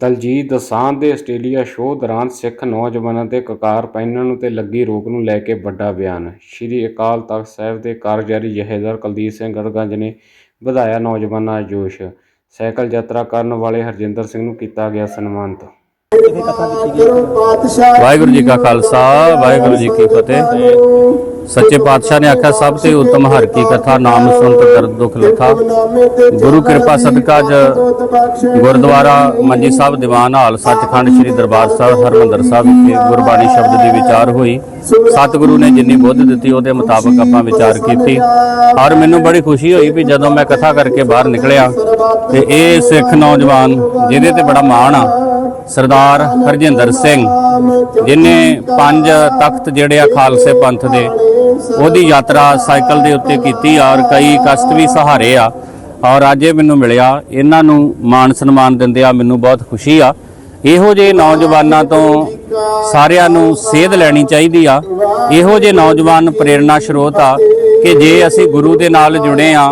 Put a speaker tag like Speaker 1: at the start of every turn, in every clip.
Speaker 1: ਦਲਜੀਤ ਦੋਸਾਂਝ ਦੇ Australia show ਦੌਰਾਨ ਸਿੱਖ ਨੌਜਵਾਨਾਂ ਤੇ ਕਕਾਰ ਪਹਿਨਣ ਤੇ ਲੱਗੀ ਰੋਕ ਨੂੰ ਲੈ ਕੇ ਵੱਡਾ ਬਿਆਨ। ਸ੍ਰੀ ਅਕਾਲ ਤਖਤ ਸਾਹਿਬ ਦੇ ਕਾਰਜਕਾਰੀ ਜ਼ਹੇਦਾਰ ਕੁਲਦੀਪ ਸਿੰਘ ਗੜਗੰਜ ਨੇ ਵਧਾਇਆ ਨੌਜਵਾਨਾਂ ਦਾ ਜੋਸ਼। ਸਾਈਕਲ ਯਾਤਰਾ ਕਰਨ ਵਾਲੇ ਹਰਜਿੰਦਰ ਸਿੰਘ ਨੂੰ ਕੀਤਾ ਗਿਆ ਸਨਮਾਨਿਤ
Speaker 2: ਵਾਹਿਗੁਰੂ ਜੀ ਕਾ ਖਾਲਸਾ, ਵਾਹਿਗੁਰੂ ਜੀ ਕੀ ਫਤਿਹ। ਸੱਚੇ ਪਾਤਸ਼ਾਹ ਨੇ ਆਖਿਆ, ਸਭ ਤੋਂ ਉੱਤਮ ਹਰ ਕੀ ਕਥਾ, ਨਾਮ, ਸੁਣਤ, ਦਰਦ, ਦੁਖ ਲਥਾ ਗੁਰੂ ਕਿਰਪਾ ਸਦਕਾ ਜ ਗੁਰਦੁਆਰਾ ਮੰਜੀ ਸਾਹਿਬ ਦੀਵਾਨ ਹਾਲ, ਸੱਚਖੰਡ ਸ੍ਰੀ ਦਰਬਾਰ ਸਾਹਿਬ, ਹਰਮੰਦਰ ਸਾਹਿਬ ਵਿਖੇ ਗੁਰਬਾਣੀ ਸ਼ਬਦ ਦੀ ਵਿਚਾਰ ਹੋਈ। ਸਤਿਗੁਰੂ ਨੇ ਜਿੰਨੀ ਬੁੱਧ ਦਿੱਤੀ, ਉਹਦੇ ਮੁਤਾਬਕ ਆਪਾਂ ਵਿਚਾਰ ਕੀਤੀ। ਔਰ ਮੈਨੂੰ ਬੜੀ ਖੁਸ਼ੀ ਹੋਈ ਵੀ ਜਦੋਂ ਮੈਂ ਕਥਾ ਕਰਕੇ ਬਾਹਰ ਨਿਕਲਿਆ, ਤੇ ਇਹ ਸਿੱਖ ਨੌਜਵਾਨ, ਜਿਹਦੇ ਤੇ ਬੜਾ ਮਾਣ ਆ ਸਰਦਾਰ ਹਰਜਿੰਦਰ ਸਿੰਘ, ਜਿਨੇ ਪੰਜ ਤਖਤ ਜਿਹੜੇ ਆ ਖਾਲਸੇ ਪੰਥ ਦੇ, ਉਹਦੀ ਯਾਤਰਾ ਸਾਈਕਲ ਦੇ ਉੱਤੇ ਕੀਤੀ ਔਰ ਕਈ ਕਸ਼ਟ ਵੀ ਸਹਾਰੇ ਆ। ਔਰ ਅੱਜ ਇਹ ਮੈਨੂੰ ਮਿਲਿਆ, ਇਹਨਾਂ ਨੂੰ ਮਾਣ ਸਨਮਾਨ ਦਿੰਦੇ ਆ, ਮੈਨੂੰ ਬਹੁਤ ਖੁਸ਼ੀ ਆ। ਇਹੋ ਜਿਹੇ ਨੌਜਵਾਨਾਂ ਤੋਂ ਸਾਰਿਆਂ ਨੂੰ ਸੇਧ ਲੈਣੀ ਚਾਹੀਦੀ ਆ। ਇਹੋ ਜਿਹੇ ਨੌਜਵਾਨ ਪ੍ਰੇਰਣਾ ਸਰੋਤ ਆ। ਕਿ ਜੇ ਅਸੀਂ ਗੁਰੂ ਦੇ ਨਾਲ ਜੁੜੇ ਆ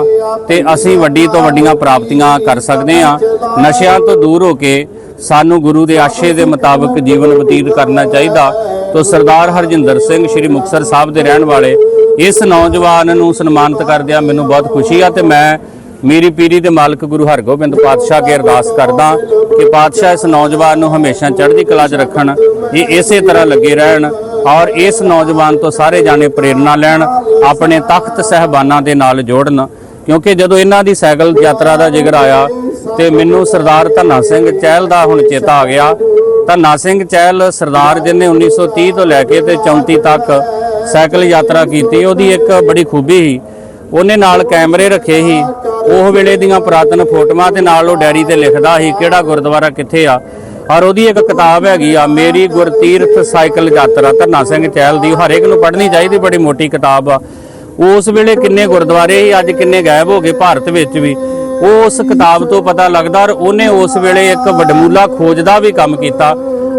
Speaker 2: ਤੇ ਅਸੀਂ ਵੱਡੀ ਤੋਂ ਵੱਡੀਆਂ ਪ੍ਰਾਪਤੀਆਂ ਕਰ ਸਕਦੇ ਆ ਨਸ਼ਿਆਂ ਤੋਂ ਦੂਰ ਹੋ ਕੇ ਸਾਨੂੰ ਗੁਰੂ ਦੇ ਆਸ਼ੇ ਦੇ ਮੁਤਾਬਕ ਜੀਵਨ ਬਤੀਤ ਕਰਨਾ ਚਾਹੀਦਾ। ਤੋ ਸਰਦਾਰ ਹਰਜਿੰਦਰ ਸਿੰਘ, ਸ੍ਰੀ ਮੁਕਤਸਰ ਸਾਹਿਬ ਦੇ ਰਹਿਣ ਵਾਲੇ ਇਸ ਨੌਜਵਾਨ ਨੂੰ ਸਨਮਾਨਿਤ ਕਰਦਿਆਂ ਮੈਨੂੰ ਬਹੁਤ ਖੁਸ਼ੀ ਆ ਤੇ ਮੈਂ ਮੇਰੀ ਪੀਰੀ ਦੇ ਮਾਲਕ ਗੁਰੂ ਹਰਗੋਬਿੰਦ ਪਾਤਸ਼ਾਹ ਕੇ ਅਰਦਾਸ ਕਰਦਾ ਕਿ ਪਾਤਸ਼ਾਹ ਇਸ ਨੌਜਵਾਨ ਨੂੰ ਹਮੇਸ਼ਾ ਚੜ੍ਹਦੀ ਕਲਾ 'ਚ ਰੱਖਣ, ਇਹ ਇਸੇ ਤਰ੍ਹਾਂ ਲੱਗੇ ਰਹਿਣ ਔਰ ਇਸ ਨੌਜਵਾਨ ਤੋਂ ਸਾਰੇ ਜਾਣੇ ਪ੍ਰੇਰਣਾ ਲੈਣ, ਆਪਣੇ ਤਖਤ ਸਹਿਬਾਨਾਂ ਦੇ ਨਾਲ ਜੋੜਨ। ਕਿਉਂਕਿ ਜਦੋਂ ਇਹਨਾਂ ਦੀ ਸਾਈਕਲ ਯਾਤਰਾ ਦਾ ਜ਼ਿਕਰ ਆਇਆ ਤੇ ਮੈਨੂੰ ਸਰਦਾਰ ਧੰਨਾ ਸਿੰਘ ਚਹਿਲ ਦਾ ਹੁਣ ਚੇਤਾ ਆ ਗਿਆ, ਧੰਨਾ ਸਿੰਘ ਚਹਿਲ ਸਰਦਾਰ ਜਿਹਨੇ 1930 ਤੋਂ ਲੈ ਕੇ ਤੇ 34 ਤੱਕ ਸਾਈਕਲ ਯਾਤਰਾ ਕੀਤੀ, ਉਹਦੀ ਇੱਕ ਬੜੀ ਖੂਬੀ ਸੀ। ਉਹਨੇ ਨਾਲ ਕੈਮਰੇ ਰੱਖੇ ਸੀ ਉਹ ਵੇਲੇ ਦੀਆਂ ਪੁਰਾਤਨ ਫੋਟੋਆਂ ਤੇ ਨਾਲ ਉਹ ਡੈਰੀ ਤੇ ਲਿਖਦਾ ਸੀ, ਕਿਹੜਾ ਗੁਰਦੁਆਰਾ ਕਿੱਥੇ ਆ? ਔਰ ਉਹਦੀ ਇੱਕ ਕਿਤਾਬ ਹੈਗੀ ਆ, ਮੇਰੀ ਗੁਰਤੀਰਥ ਸਾਈਕਲ ਯਾਤਰਾ ਧਰਨਾ ਸਿੰਘ ਚਹਿਲ ਦੀ ਹਰ ਇੱਕ ਨੂੰ ਪੜ੍ਹਨੀ ਚਾਹੀਦੀ, ਬੜੀ ਮੋਟੀ ਕਿਤਾਬ ਆ। ਉਸ ਵੇਲੇ ਕਿੰਨੇ ਗੁਰਦੁਆਰੇ ਸੀ, ਅੱਜ ਕਿੰਨੇ ਗਾਇਬ ਹੋ ਗਏ ਭਾਰਤ ਵਿੱਚ ਵੀ। ਉਹ ਉਸ ਕਿਤਾਬ ਤੋਂ ਪਤਾ ਲੱਗਦਾ ਔਰ ਉਹਨੇ ਉਸ ਵੇਲੇ ਇੱਕ ਵਡਮੂਲਾ ਖੋਜ ਦਾ ਵੀ ਕੰਮ ਕੀਤਾ।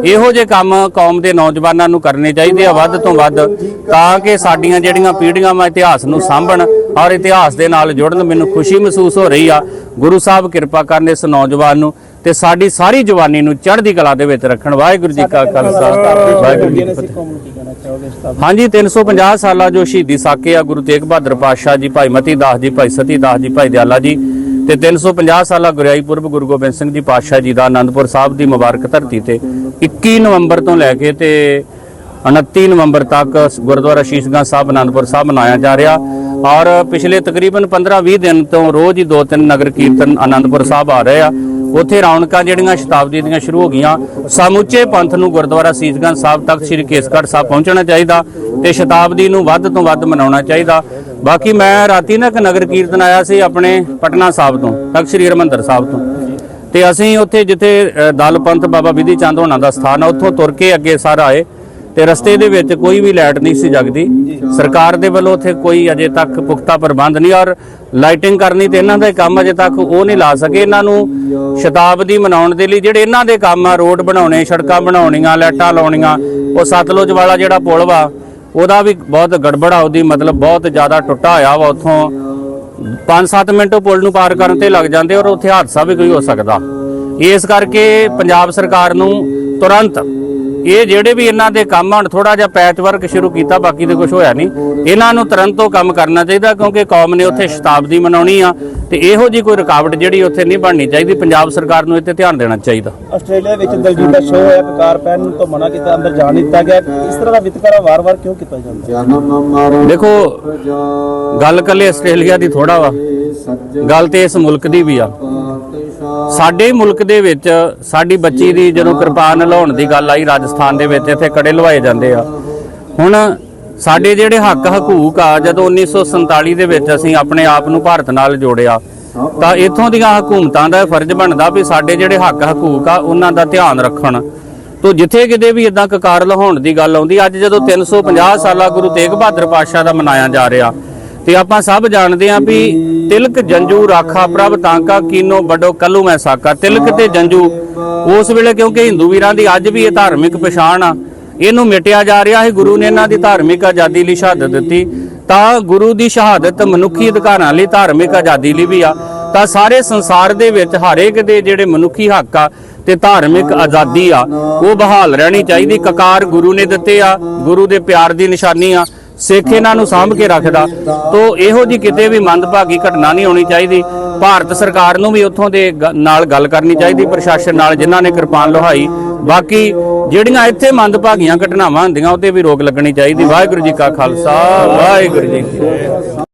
Speaker 2: ਇਹੋ ਜਿਹੇ ਕੰਮ ਕੌਮ ਦੇ ਨੌਜਵਾਨਾਂ ਨੂੰ ਕਰਨੇ ਚਾਹੀਦੇ ਆ, ਵੱਧ ਤੋਂ ਵੱਧ, ਤਾਂ ਕਿ ਸਾਡੀਆਂ ਜਿਹੜੀਆਂ ਪੀੜ੍ਹੀਆਂ ਵਾ ਇਤਿਹਾਸ ਨੂੰ ਸਾਂਭਣ। ਔਰ ਇਤਿਹਾਸ ਦੇ ਨਾਲ ਜੁੜਨ ਮੈਨੂੰ ਖੁਸ਼ੀ ਮਹਿਸੂਸ ਹੋ ਰਹੀ ਆ। ਗੁਰੂ ਸਾਹਿਬ ਕਿਰਪਾ ਕਰਨ ਇਸ ਨੌਜਵਾਨ ਨੂੰ ਤੇ ਸਾਡੀ ਸਾਰੀ ਜਵਾਨੀ ਨੂੰ ਚੜ੍ਹਦੀ ਕਲਾ ਦੇ ਵਿੱਚ ਰੱਖਣ। ਵਾਹਿਗੁਰੂ ਜੀ ਕਾ ਖਾਲਸਾ। ਵਾਹਿਗੁਰੂ ਜੀ ਕੀ ਫਤਿਹ ਹਾਂਜੀ 350 ਸਾਲਾ ਜੋ ਸ਼ਹੀਦੀ ਸਾਕੇ ਆ ਗੁਰੂ ਤੇਗ ਬਹਾਦਰ ਪਾਤਸ਼ਾਹ ਜੀ ਭਾਈ ਮਤੀ ਦਾਸ ਜੀ ਭਾਈ ਸਤੀ ਦਾਸ ਜੀ ਭਾਈ ਦਿਆਲਾ ਜੀ ਤੇ 350 ਸਾਲਾ ਗੁਰਿਆਈ ਪੁਰਬ ਗੁਰੂ ਗੋਬਿੰਦ ਸਿੰਘ ਜੀ ਪਾਤਸ਼ਾਹ ਜੀ ਦਾ ਆਨੰਦਪੁਰ ਸਾਹਿਬ ਦੀ ਮੁਬਾਰਕ ਧਰਤੀ ਤੇ 21 ਨਵੰਬਰ ਤੋਂ ਲੈ ਕੇ ਤੇ 29 ਨਵੰਬਰ ਤੱਕ ਗੁਰਦੁਆਰਾ ਸ਼ੀਸ਼ਗੰਜ ਸਾਹਿਬ ਆਨੰਦਪੁਰ ਸਾਹਿਬ ਮਨਾਇਆ ਜਾ ਰਿਹਾ। ਔਰ ਪਿਛਲੇ ਤਕਰੀਬਨ 15-20 ਦਿਨ ਤੋਂ ਰੋਜ਼ ਹੀ ਦੋ ਤਿੰਨ ਨਗਰ ਕੀਰਤਨ ਆਨੰਦਪੁਰ ਸਾਹਿਬ ਆ ਰਹੇ ਆ। ਉੱਥੇ ਰੌਣਕਾਂ ਜਿਹੜੀਆਂ ਸ਼ਤਾਬਦੀ ਦੀਆਂ ਸ਼ੁਰੂ ਹੋ ਗਈਆਂ। ਸਮੁੱਚੇ ਪੰਥ ਨੂੰ ਗੁਰਦੁਆਰਾ ਸੀਸਗੰਜ ਸਾਹਿਬ ਤੱਕ ਸ੍ਰੀ ਕੇਸਗੜ੍ਹ ਸਾਹਿਬ ਪਹੁੰਚਣਾ ਚਾਹੀਦਾ ਤੇ ਸ਼ਤਾਬਦੀ ਨੂੰ ਵੱਧ ਤੋਂ ਵੱਧ ਮਨਾਉਣਾ ਚਾਹੀਦਾ। ਬਾਕੀ ਮੈਂ ਰਾਤੀ ਨਾ ਇੱਕ ਨਗਰ ਕੀਰਤਨ ਆਇਆ ਸੀ ਆਪਣੇ ਪਟਨਾ ਸਾਹਿਬ ਤੋਂ ਤੱਕ ਸ੍ਰੀ ਹਰਿਮੰਦਰ ਸਾਹਿਬ ਤੋਂ। ਤੇ ਅਸੀਂ ਉੱਥੇ ਜਿੱਥੇ ਦਲ ਪੰਥ ਬਾਬਾ ਵਿਧੀ ਚੰਦ ਹੋਣਾ ਦਾ ਸਥਾਨ ਆ, ਉੱਥੋਂ ਤੁਰ ਕੇ ਅੱਗੇ ਸਾਰਾ ਆਏ। ਤੇ ਰਸਤੇ ਦੇ ਵਿੱਚ ਕੋਈ ਵੀ ਲਾਈਟ ਨਹੀਂ ਸੀ ਜਗਦੀ। ਸਰਕਾਰ ਦੇ ਵੱਲੋਂ ਉੱਥੇ ਕੋਈ ਅਜੇ ਤੱਕ ਪੁਖਤਾ ਪ੍ਰਬੰਧ ਨਹੀਂ ਔਰ ਲਾਈਟਿੰਗ ਕਰਨੀ ਤੇ ਇਹਨਾਂ ਦਾ ਕੰਮ ਅਜੇ ਤੱਕ ਉਹ ਨਹੀਂ ਲਾ ਸਕੇ। ਇਹਨਾਂ ਨੂੰ ਸ਼ਤਾਬਦੀ ਮਨਾਉਣ ਦੇ ਲਈ ਜਿਹੜੇ ਇਹਨਾਂ ਦੇ ਕੰਮ ਆ, ਰੋਡ ਬਣਾਉਣੇ, ਸੜਕਾਂ ਬਣਾਉਣੀਆਂ, ਲਾਈਟਾਂ ਲਾਉਣੀਆਂ, ਉਹ ਸਤਲੁਜ ਵਾਲਾ ਜਿਹੜਾ ਪੁਲ ਵਾ, ਉਹਦਾ ਵੀ ਬਹੁਤ ਗੜਬੜ ਆ, ਉਹਦੀ ਮਤਲਬ ਬਹੁਤ ਜ਼ਿਆਦਾ ਟੁੱਟਾ ਹੋਇਆ ਵਾ ਉੱਥੋਂ। 5-7 ਮਿੰਟ ਉਹ ਪੁਲ ਨੂੰ ਪਾਰ ਕਰਨ ਤੇ ਲੱਗ ਜਾਂਦੇ ਔਰ ਉੱਥੇ ਹਾਦਸਾ ਵੀ ਕੋਈ ਹੋ ਸਕਦਾ। ਇਸ ਕਰਕੇ ਪੰਜਾਬ ਸਰਕਾਰ ਨੂੰ ਤੁਰੰਤ ਇਹ ਜਿਹੜੇ ਵੀ ਇਹਨਾਂ ਦੇ ਕੰਮ ਹੁਣ ਥੋੜਾ ਜਿਹਾ ਪੈਚ ਵਰਕ ਸ਼ੁਰੂ ਕੀਤਾ ਬਾਕੀ ਤੇ ਕੁਝ ਹੋਇਆ ਨਹੀਂ। ਇਹਨਾਂ ਨੂੰ ਤੁਰੰਤ ਉਹ ਕੰਮ ਕਰਨਾ ਚਾਹੀਦਾ ਕਿਉਂਕਿ ਕੌਮ ਨੇ ਉੱਥੇ ਸ਼ਤਾਬਦੀ ਮਨਾਉਣੀ ਆ ਤੇ ਇਹੋ ਜੀ ਕੋਈ ਰੁਕਾਵਟ ਜਿਹੜੀ ਉੱਥੇ ਨਹੀਂ ਬਣਨੀ ਚਾਹੀਦੀ ਪੰਜਾਬ ਸਰਕਾਰ ਨੂੰ ਇੱਥੇ ਧਿਆਨ ਦੇਣਾ ਚਾਹੀਦਾ।
Speaker 3: ਆਸਟ੍ਰੇਲੀਆ ਵਿੱਚ ਦਲਜੀਤ ਦਾ ਸ਼ੋਅ ਹੈ ਕਾਰ ਪੈਨ ਤੋਂ ਮਨਾ ਕੀਤਾ ਅੰਦਰ ਜਾਣ ਨਹੀਂ ਦਿੱਤਾ ਗਿਆ। ਇਸ ਤਰ੍ਹਾਂ ਦਾ ਵਿਤਕਰਾ ਵਾਰ-ਵਾਰ ਕਿਉਂ ਕੀਤਾ ਜਾਂਦਾ?
Speaker 2: ਦੇਖੋ ਗੱਲ ਕੱਲੇ ਆਸਟ੍ਰੇਲੀਆ ਦੀ ਥੋੜਾ ਵਾ। ਗੱਲ ਤੇ ਇਸ ਮੁਲਕ ਦੀ ਵੀ ਆ। ਸਾਡੇ ਮੁਲਕ ਦੇ ਵਿੱਚ ਸਾਡੀ ਬੱਚੀ ਦੀ ਜਦੋਂ ਕਿਰਪਾਨ ਲਾਉਣ ਦੀ ਗੱਲ ਆਈ, ਰਾਜਸਥਾਨ ਦੇ ਵਿੱਚ ਇੱਥੇ ਕੜੇ ਲਵਾਏ ਜਾਂਦੇ ਆ। ਹੁਣ ਸਾਡੇ ਜਿਹੜੇ ਹੱਕ ਹਕੂਕ ਆ, ਜਦੋਂ 1947 ਦੇ ਵਿੱਚ ਅਸੀਂ ਆਪਣੇ ਆਪ ਨੂੰ ਭਾਰਤ ਨਾਲ ਜੋੜਿਆ, ਤਾਂ ਇੱਥੋਂ ਦੀਆਂ ਹਕੂਮਤਾਂ ਦਾ ਫਰਜ਼ ਬਣਦਾ ਵੀ ਸਾਡੇ ਜਿਹੜੇ ਹੱਕ ਹਕੂਕ ਆ, ਉਹਨਾਂ ਦਾ ਧਿਆਨ ਰੱਖਣ। ਤੋ ਜਿੱਥੇ ਕਿਤੇ ਵੀ ਇਦਾਂ ਕਕਾਰ ਲਹਾਉਣ ਦੀ ਗੱਲ ਆਉਂਦੀ, ਅੱਜ ਜਦੋਂ 350 ਸਾਲਾ ਗੁਰੂ ਤੇਗ ਬਹਾਦਰ ਪਾਤਸ਼ਾਹ ਦਾ ਮਨਾਇਆ ਜਾ ਰਿਹਾ ਤੇ ਆਪਾਂ ਸਭ ਜਾਣਦੇ ਆਂ ਵੀ ਤਿਲਕ ਜੰਜੂ ਰਾਖਾ ਪ੍ਰਭ ਤਾਂਕਾ ਕੀਨੋ ਵੱਡੋ ਕੱਲੂ ਮੈਂ ਸਾਕਾ। ਤਿਲਕ ਤੇ ਜੰਜੂ, ਉਸ ਵੇਲੇ ਕਿਉਂਕਿ ਹਿੰਦੂ ਵੀਰਾਂ ਦੀ ਅੱਜ ਵੀ ਇਹ ਧਾਰਮਿਕ ਪਛਾਣ ਆ, ਇਹਨੂੰ ਮਿਟਿਆ ਜਾ ਰਿਹਾ ਹੈ ਗੁਰੂ ਨੇ ਇਹਨਾਂ ਦੀ ਧਾਰਮਿਕ ਆਜ਼ਾਦੀ ਲਈ ਸ਼ਹਾਦਤ ਦਿੱਤੀ। ਤਾਂ ਗੁਰੂ ਦੀ ਸ਼ਹਾਦਤ ਮਨੁੱਖੀ ਅਧਿਕਾਰਾਂ ਲਈ ਧਾਰਮਿਕ ਆਜ਼ਾਦੀ ਲਈ ਵੀ ਆ। ਤਾਂ ਸਾਰੇ ਸੰਸਾਰ ਦੇ ਵਿੱਚ ਹਰੇਕ ਦੇ ਜਿਹੜੇ ਮਨੁੱਖੀ ਹੱਕ ਆ ਤੇ ਧਾਰਮਿਕ ਆਜ਼ਾਦੀ ਆ, ਉਹ ਬਹਾਲ ਰਹਿਣੀ ਚਾਹੀਦੀ। ਕਕਾਰ ਗੁਰੂ ਨੇ ਦਿੱਤੇ ਆ, ਗੁਰੂ ਦੇ ਪਿਆਰ ਦੀ ਨਿਸ਼ਾਨੀ ਆ। ਸਿੱਖ ਇਹਨਾਂ ਨੂੰ ਸਾਂਭ ਕੇ ਰੱਖਦਾ। ਤੋ ਇਹੋ ਜੀ ਕਿਤੇ ਵੀ ਮੰਦਭਾਗੀ ਘਟਨਾ ਨਹੀਂ ਹੋਣੀ ਚਾਹੀਦੀ। ਭਾਰਤ ਸਰਕਾਰ ਨੂੰ ਵੀ ਉੱਥੋਂ ਦੇ ਨਾਲ ਗੱਲ ਕਰਨੀ ਚਾਹੀਦੀ, ਪ੍ਰਸ਼ਾਸਨ ਨਾਲ ਜਿਨ੍ਹਾਂ ਨੇ ਕਿਰਪਾਨ ਲੋਹਾਈ। ਬਾਕੀ ਜਿਹੜੀਆਂ ਇੱਥੇ ਮੰਦਭਾਗੀਆਂ ਘਟਨਾਵਾਂ ਹੁੰਦੀਆਂ ਉਹ ਤੇ ਵੀ ਰੋਕ ਲੱਗਣੀ ਚਾਹੀਦੀ। ਵਾਹਿਗੁਰੂ ਜੀ ਕਾ ਖਾਲਸਾ, ਵਾਹਿਗੁਰੂ ਜੀ ਕੀ